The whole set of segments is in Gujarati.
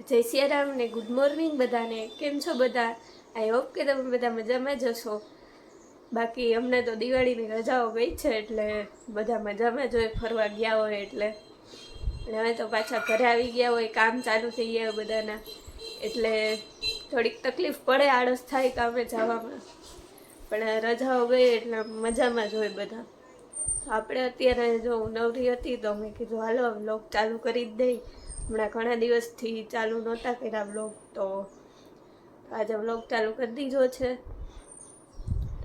જય સિયારામ ને ગુડ મોર્નિંગ બધાને. કેમ છો બધા? આઈ હોપ કે તમે બધા મજામાં જ હશો. બાકી અમને તો દિવાળીની રજાઓ ગઈ છે એટલે બધા મજામાં જ હોય, ફરવા ગયા હોય એટલે. હવે તો પાછા ઘરે આવી ગયા હોય, કામ ચાલુ થઈ ગયા હોય બધાના. એટલે થોડીક તકલીફ પડે આળસ થાય કામે જવામાં. પણ રજાઓ ગઈ એટલે મજામાં જ હોય બધા. આપણે અત્યારે જો નવરી હતી તો મેં કીધું, હાલો લોક ચાલુ કરી જ દઈ. હમણાં ઘણા દિવસથી ચાલુ નહોતા કર્યા વ્લોગ તો આજે વ્લોગ ચાલુ કરી દીધો છે.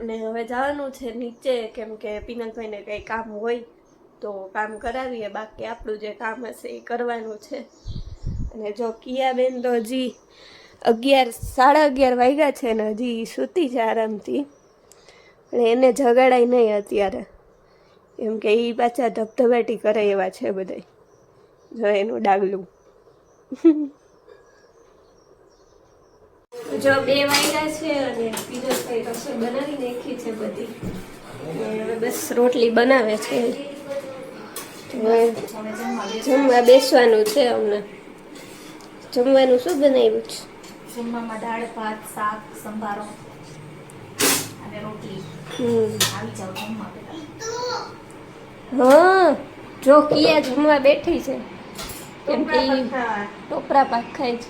અને હવે જવાનું છે નીચે, કેમ કે પિનલભાઈને કંઈ કામ હોય, તો કામ કરાવીએ. બાકી આપણું જે કામ હશે એ કરવાનું છે. અને જો કિયાબેન તો હજી અગિયાર, સાડા અગિયાર વાગ્યા છે ને હજી સૂતી છે આરામથી. પણ એને જગાડાય નહીં અત્યારે. એમ કે એ પાછા ધબધબાટી કરે એવા છે બધા જો એનું ડાગલું. જો બે વાગ્યા છે અને બીજો કઈ રસોઈ બનાવી નાખી છે બધી. હવે બસ રોટલી બનાવે છે. જમવા બેસવાનું છે અમને. જમવાનું શું બનાવ્યું છે? જમવામાં દાળ ભાત શાક સંભારો અને રોટલી. હમ. આવી જાવ જમવા હા જો કિયા જમવા બેઠી છે. કેમ કે એ ટોપરા પાક ખાય છે.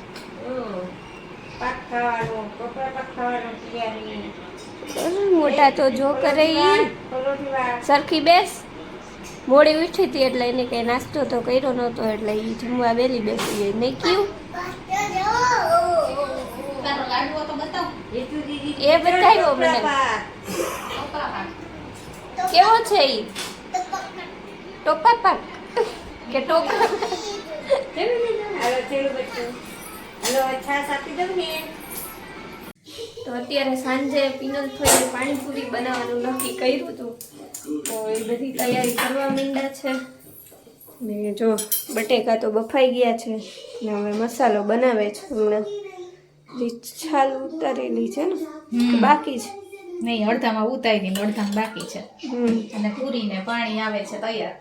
અરે, મોટા તો જો કરે સરખી બેસ. મોડી ઉઠી હતી એટલે એને કઈ નાસ્તો તો કર્યો નહોતો એટલે ઈ જમવા વેલી બેસી ગઈ. નહીં કયું એ બતાવ્યો મને. કેવો છે ઈ? ટોપા પાક. કે તો અત્યારે સાંજે પીનલ થોડી પાણીપુરી બનાવવાનું નક્કી કર્યું હતું. તો એ બધી તૈયારી કરવા માંડ્યા છે. ને જો બટેકા તો બફાઈ ગયા છે. ને હવે મસાલો બનાવે છે હમણાં. રીછાલ છાલ ઉતારેલી છે ને બાકી છે? નહીં અડધામાં ઉતારી અડધામાં બાકી છે. હમ. અને પૂરી ને પાણી આવે છે તૈયાર.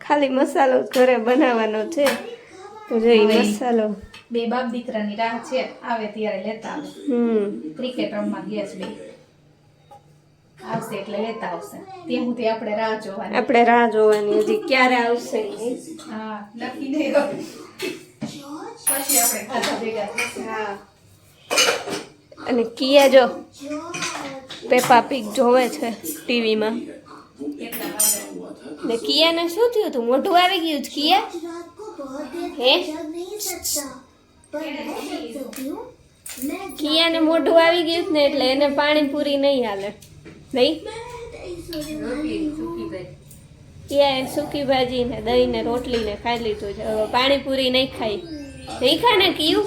ખાલી મસાલો ઘરે બનાવવાનો છે. તો જો મસાલો. બે બાપ દીકરાની રાહ છે આવે ત્યારે લેતા આવે હમ. ક્રિકેટ રમવા ગયા છે બે. આવશે એટલે લેતા આવશે. ત્યાં તે આપણે રાહ જોવાની. આપણે રાહ જોવાની હજી ક્યારે આવશે હા લખી દે પછી આપણે ખાતા ભેગા. હા. અને કિયા જો પેપા પીક જોવે છે ટીવીમાં? ને કિયાને શું થયું હતું મોઢું આવી ગયું છે કિયા? હે? કિયાને મોઢું આવી ગયું ને એટલે એને પાણીપુરી નહીં હાલે. નહીં? કિયાએ સૂકી ભાજી ને દહીં ને રોટલી ને ખાઈ લીધું છે. હવે પાણીપુરી નહીં ખાઈ. નહીં ખા ને કિયું?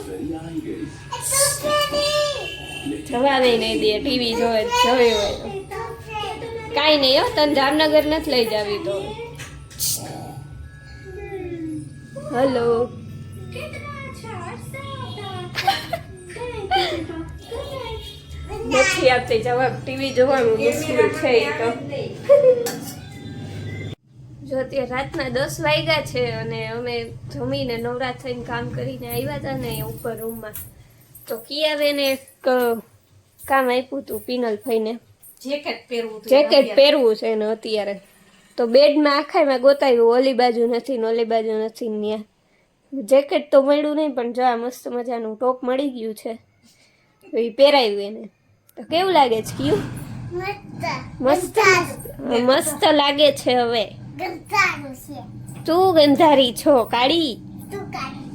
જવા દઈ નહીં દે, ટીવી જોવે, જોયું હોય કાંઈ નહીં હો, તને જામનગર નથી લઈ જાવી તો. હલો. નથી આપતી જવાબ ટીવી જોવાનું મુશ્કેલ છે એ તો. જો અત્યારે રાતના દસ વાગ્યા છે અને અમે જમીને નવરા થઈને કામ કરીને આવ્યા હતા ને ઉપર રૂમમાં. તો કિયાબેને એક કામ આપ્યું હતું પીનલ ફઈને જેકેટ પહેરવું જેકેટ પહેરવું છે ને અત્યારે. તો બેડમાં આખામાં ગોતાવ્યું ઓલી બાજુ નથી ને ઓલી બાજુ નથી ત્યાં જેકેટ તો મળ્યું નહીં પણ જો આ મસ્ત મજાનું ટોપ મળી ગયું છે. તો એ પહેરાયું એને. તો કેવું લાગે છે કયું? મસ્ત. મસ્ત લાગે છે હવે. તું ગંધારી છો કાળી?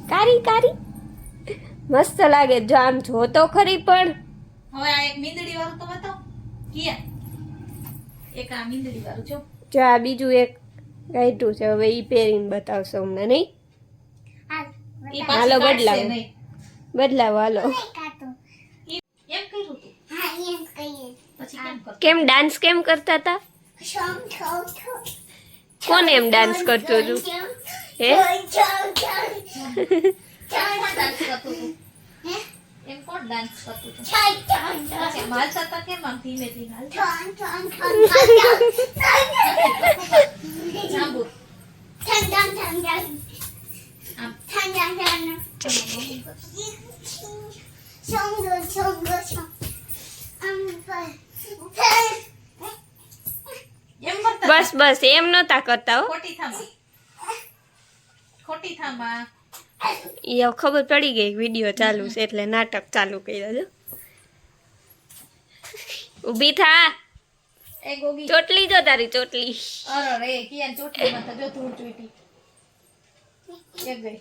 કારી કારી મસ્ત લાગે. જો આમ જોતો ખરી પણ. હવે આ એક મીંદડી વાળું તો જો જો આ બીજું એક ગાઈટું છે હવે ઈ પહેરીને બતાવશો અમને નહીં? ઈ હાલો, પાછું કાઢશે બદલાવો. નહીં. બદલાવો હાલો. ઈ એમ કર્યું તું? પછી કેમ કરતો? કેમ ડાન્સ કેમ કરતા હતા કોણ એમ ડાન્સ કરતું હતું હે? ડાન્સ કરતું તું? એમ કોણ ડાન્સ કરતું તું માલતા હતા કેમ આમ ધીમે ધીમે? જાંબુ. આમ. એમ કરતા બસ બસ. એમ નતા કરતા ખોટી થામા. ખોટી થામા. એ હવે ખબર પડી ગઈ વીડિયો ચાલુ છે એટલે નાટક ચાલુ કર્યો છે. ઊભી થા. એ ગોગી. ચોટલી જો તારી ચોટલી. અરે રે કિયા ચોટલી માં તો જો ધૂળ ચોટી. એક ગઈ.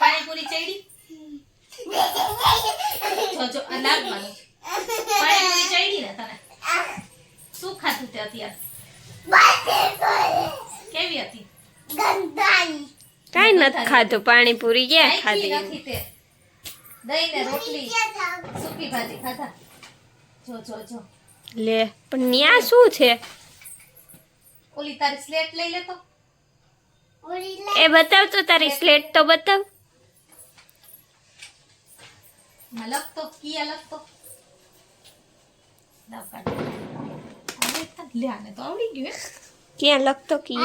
પાણીપુરી ચડી? જો જો આ નાક માનો પાણીપુરી ચડી ને તને. શું ખાધું તે અત્યારે? કેવી હતી? કાંઈ નથી ખાધું પાણીપુરી ક્યાં કાંઈ ખાધી? નથી તે. દહીં ને રોટલી. સૂકી ભાજી ખાધા. જો જો જો. લે પણ ન્યા શું છે? ઓલી તારી સ્લેટ લઈ લેતો. એ બતાવ તો તારી સ્લેટ તો બતાવ. માં લખતો કિયા લખતો. દાવ કાઢ. લે આને તો આવડી ગયું ક્યાં લખતો કી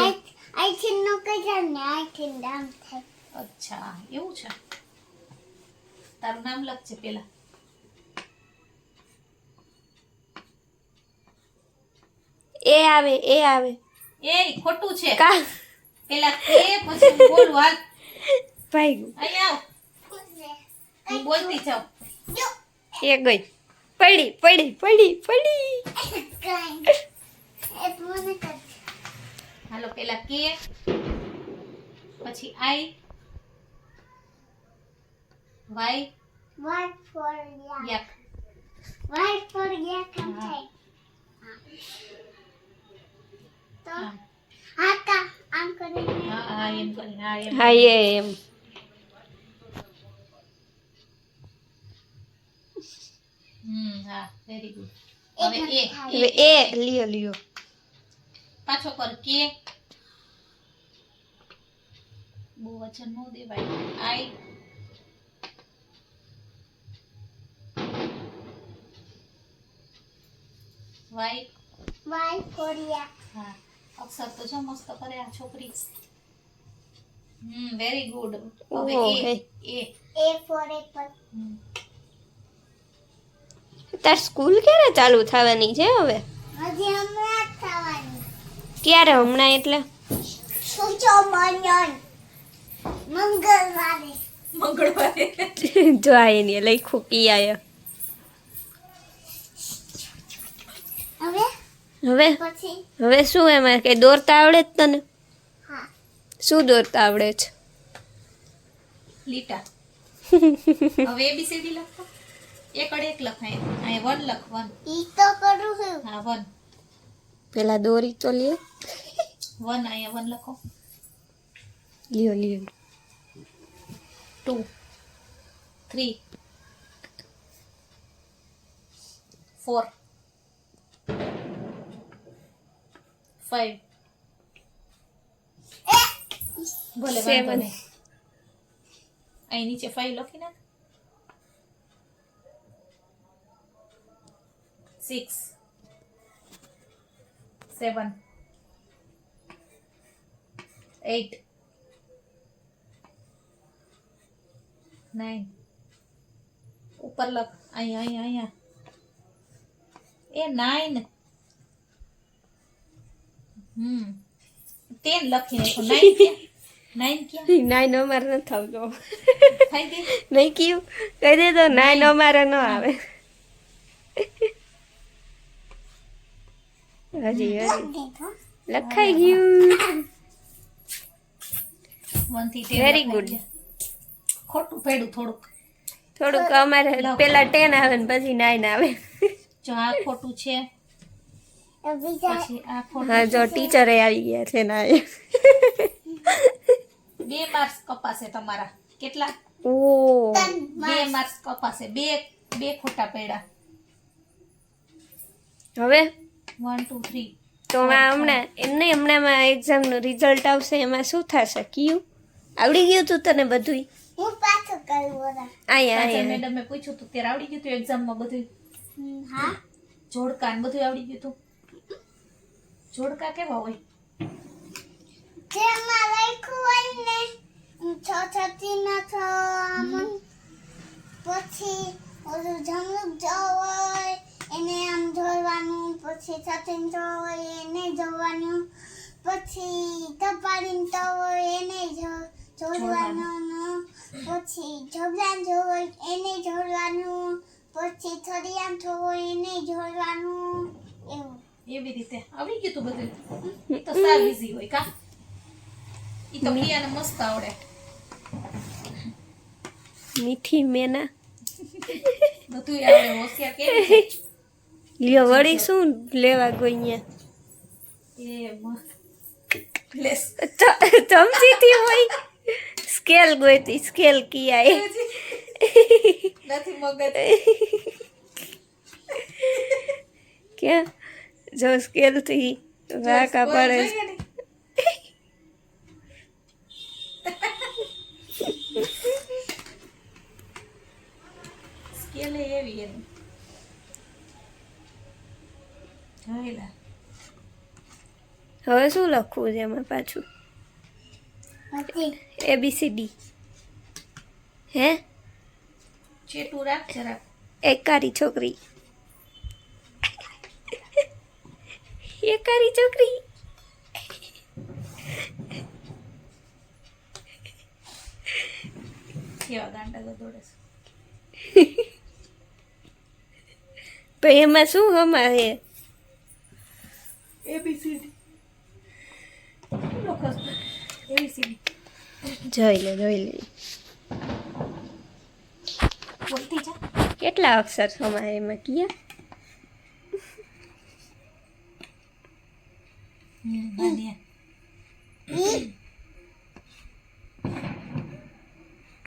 અચ્છા એવું છે? તારું નામ લખજે પેલા. એ આવે એ આવે. એ ખોટું છે. કા? પેલા કે પછી બોલ વાત હાલ. ભાઈ અહીંયા આવ. બોલતી જાઉં. એ ગઈ. પડી પડી પડી પડી. હાલો પેલા કે પછી આઈ વાય યાક હા હા હા એમ કરીને હા એમ હા એ એમ હમ હા વેરી ગુડ હવે એ. લ્યો લ્યો. પાછો કર કે. બહુ વચન ન દેવાય. I Y. હા. અક્ષર તો જો મસ્ત કરે આ છોકરી. હમ વેરી ગુડ હવે એ એ. એ હમ. તાર સ્કૂલ ક્યારે ચાલુ થવાની છે હવે? ક્યારે હમણાં એટલે? જો આ એને લખ્યું પી હવે? હવે? હવે શું એમાં કઈ દોરતા આવડે જ તને? શું દોરતા આવડે છે? લીટા. હવે એબીસીડી લખો. એક અડ એક લખાય. અહીંયા વન લખ વન ઈ તો કરું છું. હા વન પેલા દોરી તો લ્યો. વન અહીંયા વન લખો. લ્યો લ્યો. ટુ થ્રી ફોર ફાઈવ ભલે ભલે. અહીં નીચે ફાઈવ લખી નાખ. સિક્સ સેવન એટ નાઇન ઉપર લખ અહીંયા અહીંયા અહીંયા એ નાઇન હમ ટેન લખી નાખ્યું નાઇન ક્યાં નાઇન ક્યાં નાઈન અમારે નથી આવતો થઈ ગઈ નહીં કયું કહી દે તો નાઈન અમારે ન આવે હજી હજી. લખાઈ ગયું. Very good. ખોટું પડ્યું થોડુંક. થોડુંક અમારે પેલા ટેન આવે ને પછી નાઇન આવે. જો આ ખોટું છે. બીજા પછી આ ખોટું હા જો ટીચરે આવી ગયા છે ના બે માર્ક્સ કપાશે તમારા. કેટલા? ઓ. બે માર્ક્સ કપાશે. બે બે ખોટા પેડા હવે? વન ટુ થ્રી તો હમણાં એમને હમણાં એક્ઝામનું રિઝલ્ટ આવશે એમાં શું થશે? કયું? આવડી ગયું તું તને બધું હું પાછું કરું બોલા અહીંયા પાછળ અહીંયા મેડમે પૂછ્યું તું ત્યારે આવડી ગયું તું એક્ઝામમાં બધું હા. જોડકા ને બધું આવડી ગયું તું. જોડકા કેવા હોય? જેમાં લખ્યું હોય ને છ છતી ના છ આમ. પછી ઓલું જમણુક જો હોય એને આમ જોડવાનું પછી સચિન હોય એને જોવાનું પછી તપાડીને તો હોય એને જોડવાનું પછી જબલાન જો હોય એને જોડવાનું પછી થરિયામ જો હોય એને જોડવાનું એવું. એવી રીતે. આવી ગયું તું બધું. તો સાવ ઇઝી હોય કા? ઈ તો પ્રિયાને મસ્ત આવડે. મીઠી મેના. બધું આવડે. હોશિયાર કેવી લ્યો વળી શું લેવા ગઈ અહીંયા એ મ- પ્લેસ ચ- ચમચીથી હોય સ્કેલ ગોઈતી સ્કેલ કિયા એ નથી મગજ ક્યાં જો સ્કેલથી વાંકા પડે સ્કેલ એવી એની હવે શું લખવું છે એમાં પાછું? એ. એબીસીડી હે? ચેટું રાખ જરાક એકારી છોકરી. એકારી છોકરી. તો એમાં શું હમા જોઈ લે જોઈ લે. જા કેટલા અક્ષર સમાય એમાં? કિયા? હમ બાનિયા